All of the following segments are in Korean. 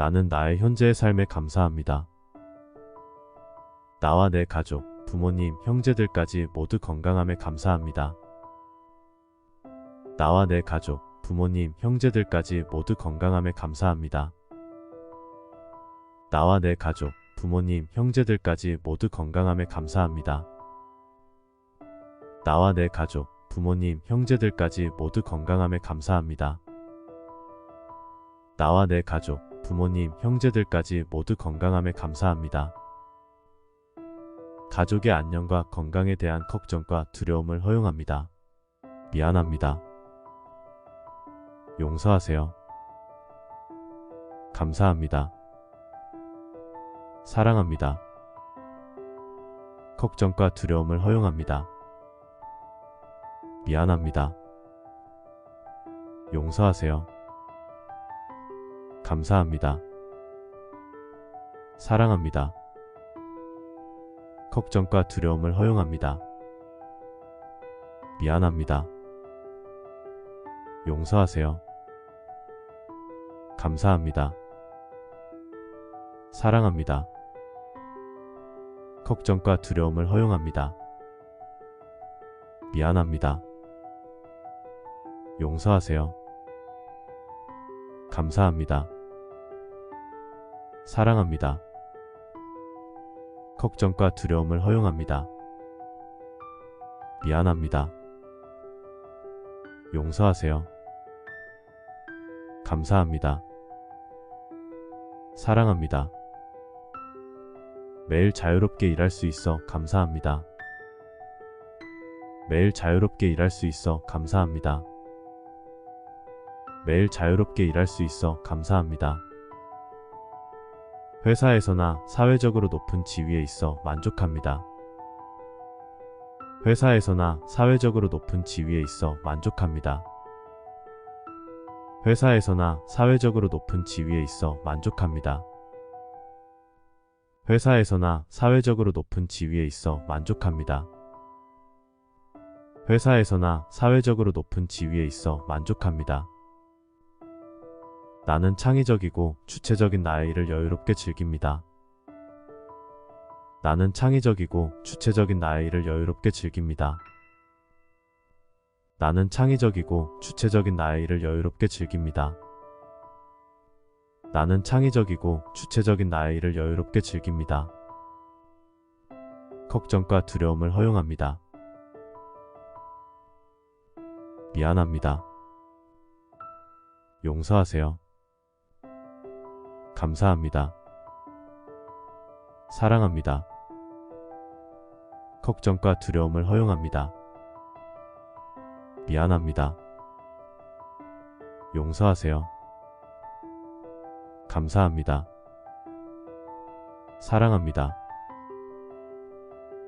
나는 나의 현재의 삶에 감사합니다. 나와 내 가족, 부모님, 형제들까지 모두 건강함에 감사합니다. 나와 내 가족, 부모님, 형제들까지 모두 건강함에 감사합니다. 나와 내 가족, 부모님, 형제들까지 모두 건강함에 감사합니다. 나와 내 가족, 부모님, 형제들까지 모두 건강함에 감사합니다. 나와 내 가족, 부모님, 형제들까지 모두 건강함에 감사합니다. 가족의 안녕과 건강에 대한 걱정과 두려움을 허용합니다. 미안합니다. 용서하세요. 감사합니다. 사랑합니다. 걱정과 두려움을 허용합니다. 미안합니다. 용서하세요. 감사합니다. 사랑합니다. 걱정과 두려움을 허용합니다. 미안합니다. 용서하세요. 감사합니다. 사랑합니다. 걱정과 두려움을 허용합니다. 미안합니다. 용서하세요. 감사합니다. 사랑합니다. 걱정과 두려움을 허용합니다. 미안합니다. 용서하세요. 감사합니다. 사랑합니다. 매일 자유롭게 일할 수 있어 감사합니다. 매일 자유롭게 일할 수 있어 감사합니다. 매일 자유롭게 일할 수 있어 감사합니다. 회사에서나 사회적으로 높은 지위에 있어 만족합니다. 회사에서나 사회적으로 높은 지위에 있어 만족합니다. 회사에서나 사회적으로 높은 지위에 있어 만족합니다. 회사에서나 사회적으로 높은 지위에 있어 만족합니다. 회사에서나 사회적으로 높은 지위에 있어 만족합니다. 나는 창의적이고 주체적인 나의 일을 여유롭게 즐깁니다. 나는 창의적이고 주체적인 나의 일을 여유롭게 즐깁니다. 나는 창의적이고 주체적인 나의 일을 여유롭게 즐깁니다. 나는 창의적이고 주체적인 나의 일을 여유롭게 즐깁니다. 걱정과 두려움을 허용합니다. 미안합니다. 용서하세요. 감사합니다. 사랑합니다. 걱정과 두려움을 허용합니다. 미안합니다. 용서하세요. 감사합니다. 사랑합니다.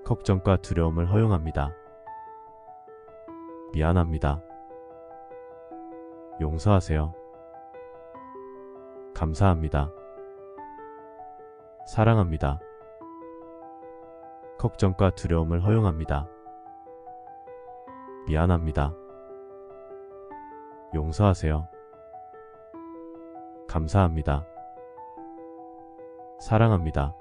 걱정과 두려움을 허용합니다. 미안합니다. 용서하세요. 감사합니다. 사랑합니다. 걱정과 두려움을 허용합니다. 미안합니다. 용서하세요. 감사합니다. 사랑합니다.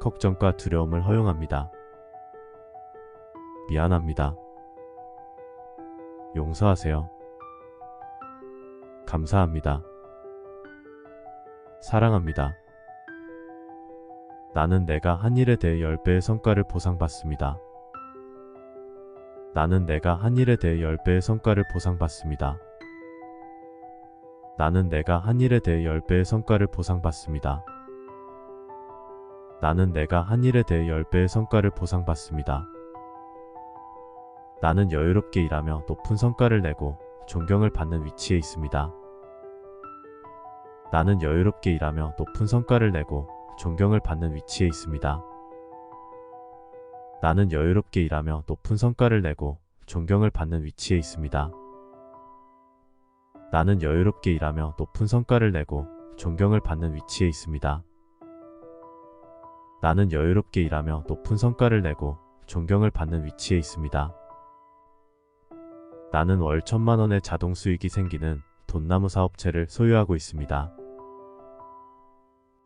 걱정과 두려움을 허용합니다. 미안합니다. 용서하세요. 감사합니다. 사랑합니다. 나는 내가 한 일에 대해 10배의 성과를 보상받습니다. 나는 내가 한 일에 대해 10배의 성과를 보상받습니다. 나는 내가 한 일에 대해 10배의 성과를 보상받습니다. 나는 내가 한 일에 대해 10배의 성과를 보상받습니다. 나는 여유롭게 일하며 높은 성과를 내고 존경을 받는 위치에 있습니다. 나는 여유롭게 일하며 높은 성과를 내고 존경을 받는 위치에 있습니다. 나는 여유롭게 일하며 높은 성과를 내고 존경을 받는 위치에 있습니다. 나는 여유롭게 일하며 높은 성과를 내고 존경을 받는 위치에 있습니다. 나는 여유롭게 일하며 높은 성과를 내고 존경을 받는 위치에 있습니다. 나는 월 천만 원의 자동 수익이 생기는 돈나무 사업체를 소유하고 있습니다.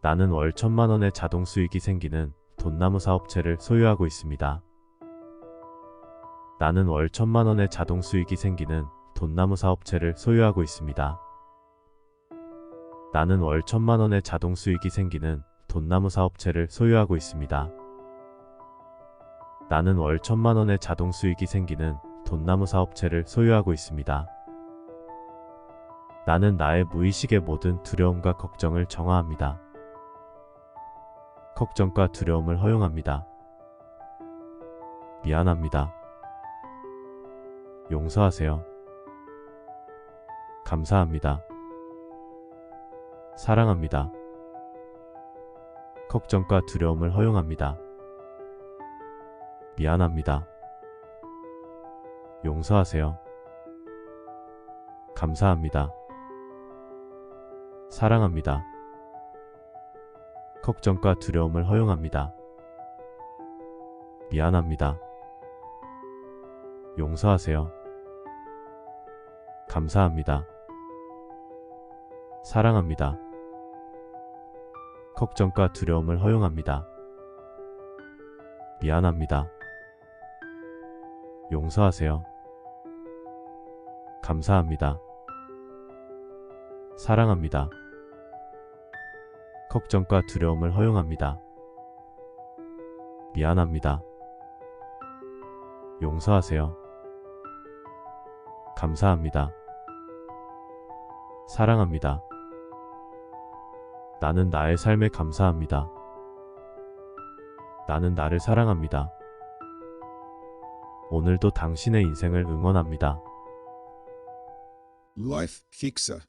나는 월 천만 원의 자동 수익이 생기는 돈나무 사업체를 소유하고 있습니다. 나는 월 천만 원의 자동 수익이 생기는 돈나무 사업체를 소유하고 있습니다. 나는 월 천만 원의 자동 수익이 생기는 돈나무 사업체를 소유하고 있습니다. 나는 월 천만 원의 자동 수익이 생기는 돈나무 사업체를 소유하고 있습니다. 나는 나의 무의식의 모든 두려움과 걱정을 정화합니다. 걱정과 두려움을 허용합니다. 미안합니다. 용서하세요. 감사합니다. 사랑합니다. 걱정과 두려움을 허용합니다. 미안합니다. 용서하세요. 감사합니다. 사랑합니다. 걱정과 두려움을 허용합니다. 미안합니다. 용서하세요. 감사합니다. 사랑합니다. 걱정과 두려움을 허용합니다. 미안합니다. 용서하세요. 감사합니다. 사랑합니다. 걱정과 두려움을 허용합니다. 미안합니다. 용서하세요. 감사합니다. 사랑합니다. 나는 나의 삶에 감사합니다. 나는 나를 사랑합니다. 오늘도 당신의 인생을 응원합니다. Life Fixer